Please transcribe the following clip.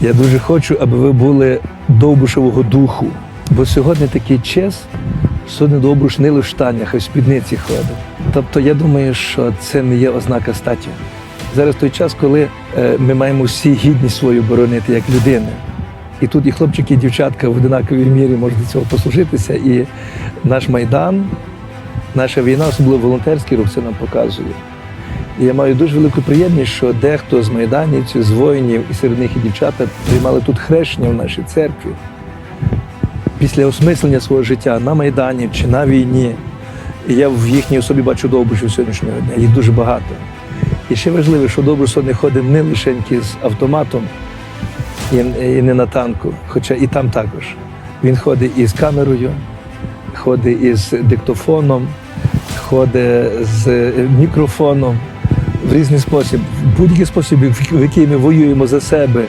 Я дуже хочу, аби ви були довбушевого духу. Бо сьогодні такий час, сьогодні довбуш не в штанях, а в спідниці ходить. Тобто я думаю, що це не є ознака статі. Зараз той час, коли е, ми маємо всі гідність свою боронити як людини. І тут і хлопчики, і дівчатка в одинаковій мірі можуть до цього послужитися. І наш майдан, наша війна, особливо волонтерський рух, це нам показує. І я маю дуже велику приємність, що дехто з майданівців, з воїнів, і серед них і дівчата приймали тут хрещення в нашій церкві. Після осмислення свого життя на Майдані чи на війні. І я в їхній особі бачу довбушів сьогоднішнього дня. Їх дуже багато. І ще важливо, що Добруш сьогодні ходить не лише з автоматом і не на танку, хоча і там також. Він ходить із камерою, ходить із диктофоном, ходить з мікрофоном в різний спосіб, в будь-який спосіб, в який ми воюємо за себе